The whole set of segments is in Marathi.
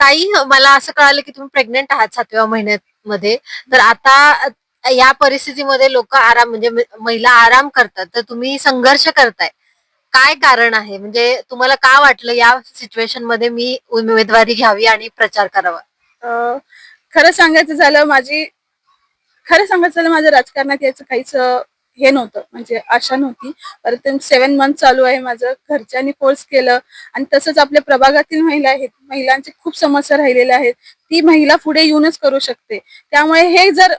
ताई मला असं कळालं की तुम्ही प्रेग्नेंट आहात सातव्या महिन्यामध्ये. तर आता या परिस्थितीमध्ये लोक आराम म्हणजे महिला आराम करतात. तर तुम्ही संघर्ष करताय. काय कारण आहे? म्हणजे तुम्हाला का वाटलं या सिच्युएशनमध्ये मी उमेदवारी घ्यावी आणि प्रचार करावा? खरं सांगायचं झालं माझी खरं सांगायचं झालं माझं राजकारणात याचं काहीच हे नव्हतं म्हणजे आशा नव्हती. परत सेव्हन मंथ चालू आहे माझं. घरच्यांनी फोर्स केलं. आणि तसंच आपल्या प्रभागातील महिला आहेत. महिलांचे खूप समस्या राहिलेल्या आहेत. ती महिला पुढे येऊनच करू शकते. त्यामुळे हे जर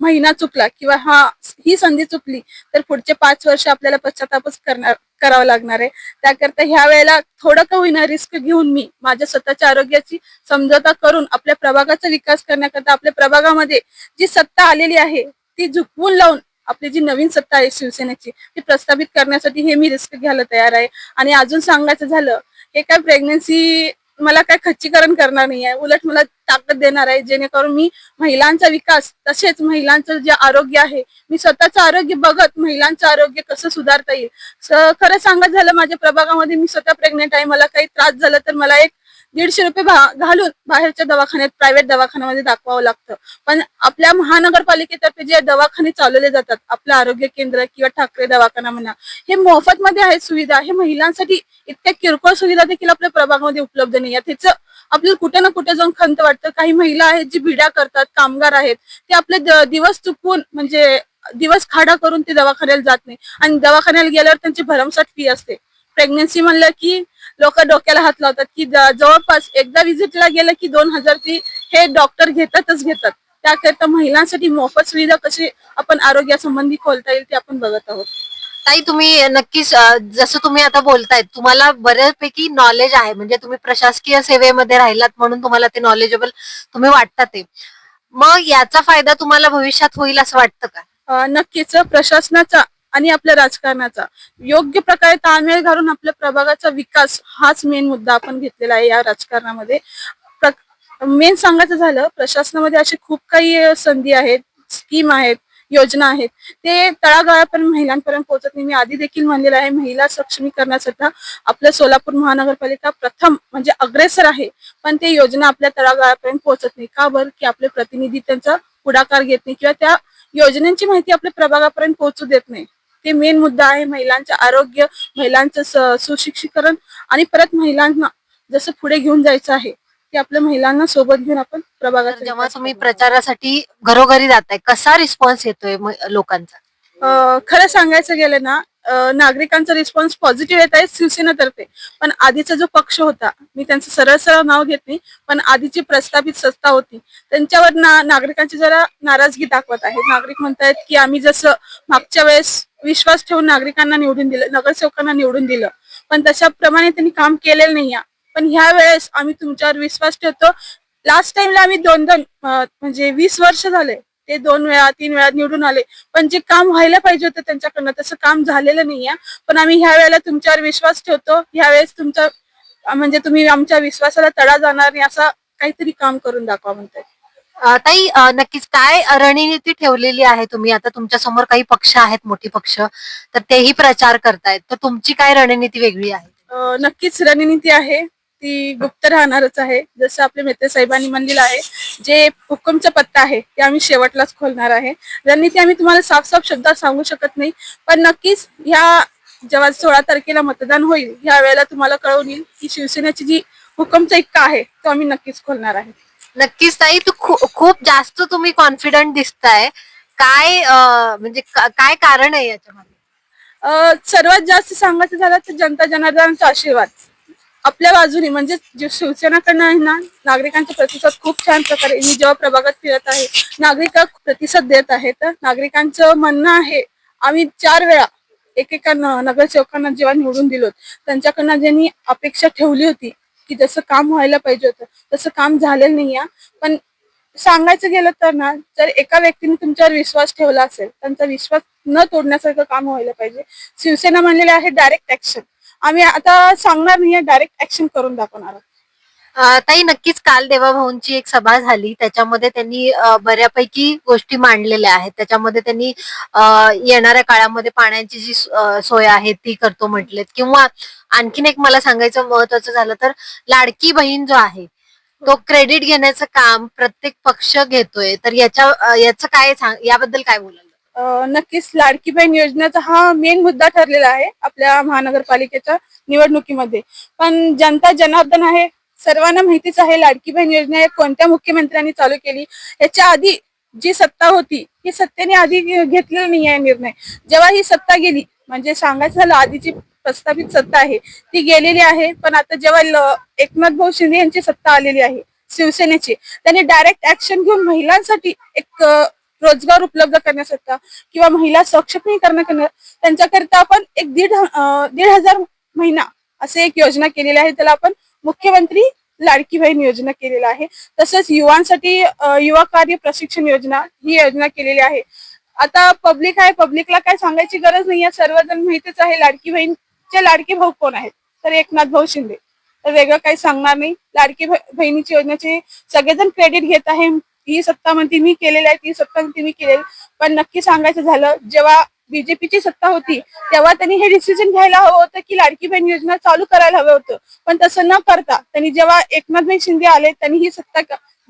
महिना चुकला किंवा हा ही संधी चुकली तर पुढचे पाच वर्ष आपल्याला पश्चातापच करणार करावं लागणार आहे. त्याकरता ह्या वेळेला थोडं का होईना रिस्क घेऊन मी माझ्या स्वतःच्या आरोग्याची समझोता करून आपल्या प्रभागाचा विकास करण्याकरता आपल्या प्रभागामध्ये जी सत्ता आलेली आहे ती झुकवून लावून आपली जी नवीन सत्ता आहे शिवसेनेची ती प्रस्थापित करण्यासाठी हे मी रिस्क घ्यायला तयार आहे. आणि अजून सांगायचं झालं हे काय प्रेग्नन्सी मला काय खच्चीकरण करणार नाही आहे उलट मला ताकद देणार आहे जेणेकरून मी महिलांचा विकास तसेच महिलांचं जे आरोग्य आहे मी स्वतःचं आरोग्य बघत महिलांचं आरोग्य कसं सुधारता येईल. खरं सांगत झालं माझ्या प्रभागामध्ये मी स्वतः प्रेग्नेंट आहे मला काही त्रास झाला तर मला एक दीडशे रुपये घालून बाहेरच्या दवाखान्यात प्रायव्हेट दवाखान्यामध्ये दाखवावं लागतं. पण आपल्या महानगरपालिकेतर्फे जे दवाखाने चालवले जातात आपलं आरोग्य केंद्र किंवा ठाकरे दवाखाना म्हणा हे मोफत मध्ये आहेत सुविधा. हे महिलांसाठी इतक्या किरकोळ सुविधा देखील आपल्या प्रभागामध्ये उपलब्ध नाही आहेत. त्याचं आपल्याला कुठे ना कुठे जाऊन खंत वाटतं. काही महिला आहेत जी भिड्या करतात कामगार आहेत. ते आपले दिवस चुकवून म्हणजे दिवस खाडा करून ते दवाखान्याला जात नाही. आणि दवाखान्याला गेल्यावर त्यांची भरमसाठ फी असते. प्रेग्नन्सी म्हणलं की लोक डोक्याला हात लावतात की जवळपास एकदा विजिटला गेलं की दोन हजार फी हे डॉक्टर घेतातच घेतात. त्याकरता महिलांसाठी मोफत सुविधा कशी आपण आरोग्यासंबंधी खोलता येईल ते आपण बघत आहोत. ताई तुम्ही नक्कीच जसं तुम्ही आता बोलताय तुम्हाला बऱ्यापैकी नॉलेज आहे. म्हणजे तुम्ही प्रशासकीय सेवेमध्ये राहिलात म्हणून तुम्हाला ते नॉलेजेबल तुम्ही वाटतात ते. मग याचा फायदा तुम्हाला भविष्यात होईल असं वाटतं का? नक्कीच. प्रशासनाचा आणि आपल्या राजकारणाचा. योग्य प्रकारे ताळमेळ घालून आपल्या प्रभागाचा विकास हाच मेन मुद्दा आपण घेतलेला आहे या राजकारणामध्ये. मेन सांगायचं झालं प्रशासनामध्ये असे खूप काही संधी आहेत स्कीम आहेत योजना आहेत. ते तळागाळापर्यंत महिलांपर्यंत पोहोचत नाही. मी आधी देखील म्हणलेलं आहे महिला सक्षमीकरणासाठी आपलं सोलापूर महानगरपालिका प्रथम म्हणजे अग्रेसर आहे. पण ते योजना आपल्या तळागाळापर्यंत पोहोचत नाही. का बरं? की आपले प्रतिनिधी त्यांचा पुढाकार घेत नाही किंवा त्या योजनांची माहिती आपल्या प्रभागापर्यंत पोहोचू देत नाही. ते मेन मुद्दा आहे महिलांचं आरोग्य महिलांचं सुशिक्षीकरण आणि परत महिलांना जसं पुढे घेऊन जायचं आहे ते आपल्या महिलांना सोबत घेऊन आपण तर प्रभागाचा जेव्हा तुम्ही. प्रचारासाठी घरोघरी जाताय कसा रिस्पॉन्स येतोय लोकांचा? खरं सांगायचं गेलं ना नागरिकांचा रिस्पॉन्स पॉझिटिव्ह येत आहे शिवसेनेतर्फे. पण आधीचा जो पक्ष होता मी त्यांचं सरळ सरळ नाव घेत नाही पण आधीची प्रस्थापित संस्था होती त्यांच्यावर ना नागरिकांची जरा नाराजगी दाखवत आहेत नागरिक म्हणतायत की आम्ही जसं मागच्या वेळेस विश्वास ठेवून नागरिकांना निवडून दिलं नगरसेवकांना निवडून दिलं. पण तशाप्रमाणे त्यांनी काम केलेलं नाही पण ह्या वेळेस आम्ही तुमच्यावर विश्वास ठेवतो. लास्ट टाइमला आम्ही दोन दोन म्हणजे वीस वर्ष झाले. ते दोन वेळा तीन वेळा निवडून आले. पण जे काम व्हायला पाहिजे होतं त्यांच्याकडनं तसं काम झालेलं नाहीये. पण आम्ही ह्या वेळेला तुमच्यावर विश्वास ठेवतो. ह्या वेळेस तुमचा म्हणजे तुम्ही आमच्या विश्वासाला तडा जाणार नाही असं काहीतरी काम करून दाखवा म्हणताय ताई अ, नक्कीच काय रणनीती ठेवलेली आहे तुम्ही? आता तुमच्यासमोर काही पक्ष आहेत मोठी पक्ष तर तेही प्रचार करतायत. तर तुमची काय रणनीती वेगळी आहे? अं, नक्कीच रणनीती आहे. ती गुप्त राहणारच आहे. जसं आपल्या मेहते साहेबांनी म्हणलेलं आहे जे हुकुमचा पत्ता आहे ते आम्ही शेवटलाच खोलणार आहे. रणनीती आम्ही तुम्हाला साफ साफ शब्दात सांगू शकत नाही पण नक्कीच ह्या जेव्हा सोळा तारखेला मतदान होईल ह्या वेळेला तुम्हाला कळून येईल की शिवसेनेची जी हुकुमचा इक्का आहे तो आम्ही नक्कीच खोलणार आहे. नक्कीच ताई तू खूप जास्त तुम्ही कॉन्फिडंट दिसताय. काय म्हणजे का- काय कारण आहे याच्यामध्ये? अं, सर्वात जास्त सांगायचं झालं तर जनता जनार्दनाचा आशीर्वाद. आपल्या बाजूने म्हणजे जे शिवसेनाकडनं आहे ना नागरिकांचा प्रतिसाद खूप छान प्रकारे मी जेव्हा प्रभागात फिरत आहे नागरिक प्रतिसाद देत आहेत नागरिकांचं म्हणणं आहे आम्ही चार वेळा एकेका न- नगरसेवकांना जेव्हा निवडून दिलो त्यांच्याकडनं ज्यांनी अपेक्षा ठेवली होती की जसं काम व्हायला पाहिजे होतं तसं काम झालेलं नाही पण सांगायचं गेलं तर ना जर एका व्यक्तीने तुमच्यावर विश्वास ठेवला असेल त्यांचा विश्वास न तोडण्यासारखं काम व्हायला पाहिजे. शिवसेना म्हणलेले आहे डायरेक्ट ऍक्शन आम्ही आता सांगणार नाही डायरेक्ट ऍक्शन करून दाखवणार आहोत. ताई नक्कीच काल देवाभाऊंची एक सभा झाली. त्याच्यामध्ये त्यांनी बऱ्यापैकी गोष्टी मांडलेल्या आहेत. त्याच्यामध्ये त्यांनी येणाऱ्या काळामध्ये पाण्याची जी सोय आहे ती करतो म्हटलेत. किंवा आणखीन एक मला सांगायचं महत्वाचं झालं तर लाडकी बहीण जो आहे तो क्रेडिट घेण्याचं काम प्रत्येक पक्ष घेतोय. तर याच्या याचं काय सांग याबद्दल काय बोलाल? नक्कीच लाडकी बहीण योजनेचा हा मेन मुद्दा ठरलेला आहे आपल्या महानगरपालिकेच्या निवडणुकीमध्ये. पण जनता जनार्दन आहे सर्वांना माहितीच आहे लाडकी बहीण योजना हे कोणत्या मुख्यमंत्र्यांनी चालू केली? याच्या आधी जी सत्ता होती ही सत्तेने आधी घेतलेला नाही आहे निर्णय. जेव्हा ही सत्ता गेली म्हणजे सांगायचं झालं आधीची प्रस्तावित सत्ता आहे ती गेलेली आहे पण आता जेव्हा ल- एकनाथ भाऊ शिंदे यांची सत्ता आलेली आहे शिवसेनेची त्यांनी डायरेक्ट ऍक्शन घेऊन महिलांसाठी एक रोजगार उपलब्ध करण्यासाठी किंवा महिला सक्षमीकरण करण्या त्यांच्याकरिता आपण एक दीड दीड हजार महिना असे एक योजना केलेली आहे त्याला आपण मुख्यमंत्री लाडकी बहीण योजना केलेला आहे. तसंच युवांसाठी युवा कार्य प्रशिक्षण योजना ही योजना केलेली आहे. आता पब्लिक आहे पब्लिकला काय सांगायची गरज नाहीये. सर्वजण माहितीच आहे लाडकी बहीणचे लाडके भाऊ कोण आहेत? तर एकनाथ भाऊ शिंदे. तर वेगळं काही सांगणार नाही. लाडकी बहिणीची योजनेचे सगळेजण क्रेडिट घेत आहे. ही सत्ता म्हणते मी केलेली आहे ती सत्ता म्हणते मी केलेली. पण नक्की सांगायचं झालं जेव्हा बीजेपीची सत्ता होती तेव्हा त्यांनी हे डिसिजन घ्यायला हवं होतं की लाडकी बहीण योजना चालू करायला हवं होतं. पण तसं न करता त्यांनी जेव्हा एकनाथभाई शिंदे आले त्यांनी ही सत्ता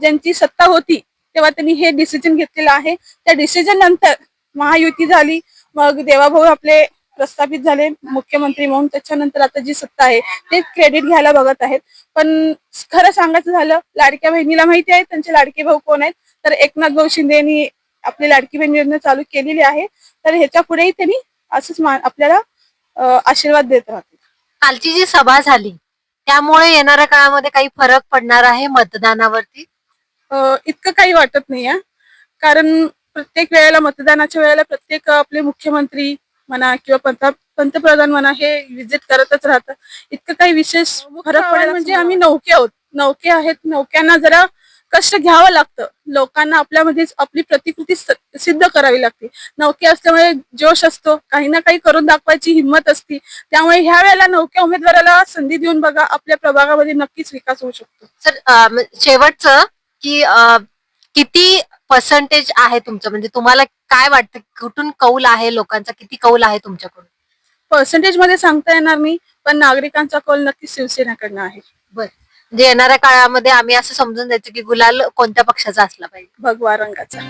ज्यांची सत्ता होती तेव्हा त्यांनी हे डिसिजन घेतलेलं आहे. त्या डिसिजन नंतर महायुती झाली मग देवाभाऊ आपले प्रस्थापित झाले मुख्यमंत्री म्हणून त्याच्यानंतर आता जी सत्ता आहे ते क्रेडिट घ्यायला बघत आहेत. पण खरं सांगायचं झालं लाडक्या बहिणीला माहिती आहे त्यांचे लाडके भाऊ कोण आहेत? तर एकनाथ भाऊ शिंदे यांनी आपली लाडकी बहीण योजना चालू केलेली आहे तर ह्याच्या पुढेही त्यांनी असंच आपल्याला आशीर्वाद देत राहतील. कालची जी सभा झाली त्यामुळे येणाऱ्या काळामध्ये काही फरक पडणार आहे मतदानावरती? इतकं काही वाटत नाही कारण प्रत्येक वेळेला मतदानाच्या वेळेला प्रत्येक आपले मुख्यमंत्री म्हणा किंवा पंत पंतप्रधान म्हणा हे विजिट करतच राहतात इतकं काही विशेष फरक पडेल म्हणजे आम्ही नौके आहोत. नौके आहेत. नौक्यांना जरा कष्ट घ्यावं लागतं. लोकांना आपल्यामध्ये आपली प्रतिकृती सिद्ध करावी लागते. नौके असल्यामुळे जोश असतो. काही ना काही करून दाखवायची हिंमत असते. त्यामुळे ह्या वेळेला नौक्या उमेदवाराला संधी देऊन बघा आपल्या प्रभागामध्ये नक्कीच विकास होऊ शकतो. सर म- शेवटचं की किती पर्सेंटेज आहे तुमचं? म्हणजे तुम्हाला काय वाटतं? कुठून कौल आहे लोकांचा? किती कौल आहे तुमच्याकडून? पर्सेंटेजमध्ये सांगता येणार नाही पण नागरिकांचा कौल नक्की शिवसेनेकडनं आहे. बर. म्हणजे येणाऱ्या काळामध्ये आम्ही असं समजून द्यायचं की गुलाल कोणत्या पक्षाचा असला पाहिजे. भगवा रंगाचा.